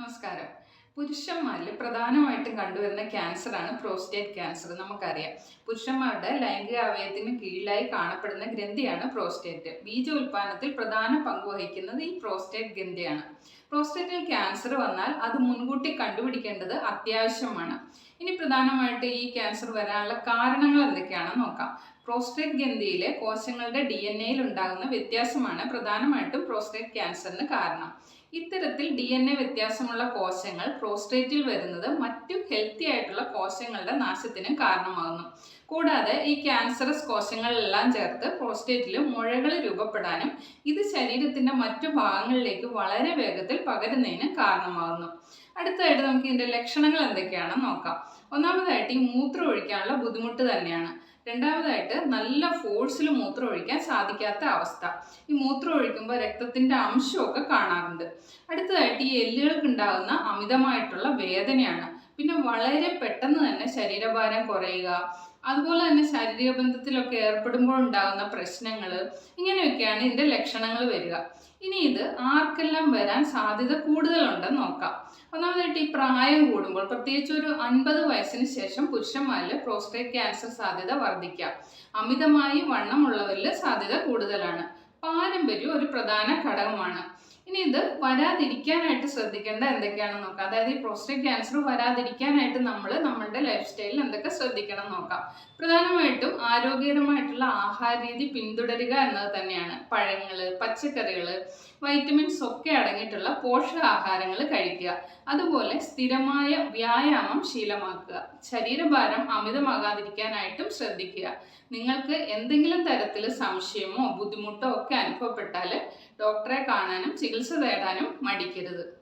നമസ്കാരം. പുരുഷന്മാരിൽ പ്രധാനമായിട്ടും കണ്ടുവരുന്ന ക്യാൻസറാണ് പ്രോസ്റ്റേറ്റ് ക്യാൻസർ നമുക്കറിയാം. പുരുഷന്മാരുടെ ലൈംഗിക അവയവത്തിന് കീഴിലായി കാണപ്പെടുന്ന ഗ്രന്ഥിയാണ് പ്രോസ്റ്റേറ്റ്. ബീജ ഉൽപാദനത്തിൽ പ്രധാന പങ്ക് വഹിക്കുന്നത് ഈ പ്രോസ്റ്റേറ്റ് ഗ്രന്ഥിയാണ്. പ്രോസ്റ്റേറ്റിൽ ക്യാൻസർ വന്നാൽ അത് മുൻകൂട്ടി കണ്ടുപിടിക്കേണ്ടത് അത്യാവശ്യമാണ്. ഇനി പ്രധാനമായിട്ട് ഈ ക്യാൻസർ വരാനുള്ള കാരണങ്ങൾ എന്തൊക്കെയാണെന്ന് നോക്കാം. പ്രോസ്റ്റേറ്റ് ഗ്രന്ഥിയിലെ കോശങ്ങളുടെ ഡി എൻ എയിൽ ഉണ്ടാകുന്ന വ്യത്യാസമാണ് പ്രധാനമായിട്ടും പ്രോസ്റ്റേറ്റ് ക്യാൻസറിന് കാരണം. ഇത്തരത്തിൽ ഡി എൻ എ വ്യത്യാസമുള്ള കോശങ്ങൾ പ്രോസ്റ്റേറ്റിൽ വരുന്നത് മറ്റു ഹെൽത്തി ആയിട്ടുള്ള കോശങ്ങളുടെ നാശത്തിനും കാരണമാകുന്നു. കൂടാതെ ഈ ക്യാൻസറസ് കോശങ്ങളെല്ലാം ചേർത്ത് പ്രോസ്റ്റേറ്റിൽ മുഴകൾ രൂപപ്പെടാനും ഇത് ശരീരത്തിന്റെ മറ്റു ഭാഗങ്ങളിലേക്ക് വളരെ വേഗത്തിൽ പകരുന്നതിന് കാരണമാകുന്നു. അടുത്തതായിട്ട് നമുക്ക് ഇതിന്റെ ലക്ഷണങ്ങൾ എന്തൊക്കെയാണെന്ന് നോക്കാം. ഒന്നാമതായിട്ട് ഈ മൂത്രം ഒഴിക്കാനുള്ള ബുദ്ധിമുട്ട് തന്നെയാണ്. രണ്ടാമതായിട്ട് നല്ല ഫോഴ്സിൽ മൂത്രം ഒഴിക്കാൻ സാധിക്കാത്ത അവസ്ഥ. ഈ മൂത്രം ഒഴിക്കുമ്പോൾ രക്തത്തിന്റെ അംശമൊക്കെ കാണാറുണ്ട്. അടുത്തതായിട്ട് ഈ എല്ലുകൾക്ക് ഉണ്ടാകുന്ന അമിതമായിട്ടുള്ള വേദനയാണ്. പിന്നെ വളരെ പെട്ടെന്ന് തന്നെ ശരീരഭാരം കുറയുക. അതുപോലെ തന്നെ ശാരീരിക ബന്ധത്തിലൊക്കെ ഏർപ്പെടുമ്പോൾ ഉണ്ടാകുന്ന പ്രശ്നങ്ങൾ ഇങ്ങനെയൊക്കെയാണ് ഇതിന്റെ ലക്ഷണങ്ങൾ വരിക. ഇനി ഇത് ആർക്കെല്ലാം വരാൻ സാധ്യത കൂടുതലുണ്ടെന്ന് നോക്കാം. ഒന്നാമതായിട്ട് ഈ പ്രായം കൂടുമ്പോൾ പ്രത്യേകിച്ച് ഒരു അൻപത് വയസ്സിന് ശേഷം പുരുഷന്മാരിൽ പ്രോസ്റ്റേറ്റ് ക്യാൻസർ സാധ്യത വർദ്ധിക്കാം. അമിതമായി വണ്ണമുള്ളവരിൽ സാധ്യത കൂടുതലാണ്. പാരമ്പര്യം ഒരു പ്രധാന ഘടകമാണ്. ഇനി ഇത് വരാതിരിക്കാനായിട്ട് ശ്രദ്ധിക്കേണ്ട എന്തൊക്കെയാണെന്ന് നോക്കാം. അതായത് ഈ പ്രോസ്റ്റേറ്റ് ക്യാൻസർ വരാതിരിക്കാനായിട്ട് നമ്മൾ നമ്മളുടെ ലൈഫ് സ്റ്റൈലിൽ എന്തൊക്കെ ശ്രദ്ധിക്കണം നോക്കാം. പ്രധാനമായിട്ടും ആരോഗ്യകരമായിട്ടുള്ള ആഹാര രീതി പിന്തുടരുക എന്നത് തന്നെയാണ്. പഴങ്ങൾ പച്ചക്കറികൾ വൈറ്റമിൻസ് ഒക്കെ അടങ്ങിയിട്ടുള്ള പോഷകാഹാരങ്ങൾ കഴിക്കുക. അതുപോലെ സ്ഥിരമായ വ്യായാമം ശീലമാക്കുക. ശരീരഭാരം അമിതമാകാതിരിക്കാനായിട്ടും ശ്രദ്ധിക്കുക. നിങ്ങൾക്ക് എന്തെങ്കിലും തരത്തിൽ സംശയമോ ബുദ്ധിമുട്ടോ ഒക്കെ അനുഭവപ്പെട്ടാൽ ഡോക്ടറെ കാണാനും ചികിത്സ തേടാനും മടിക്കരുത്.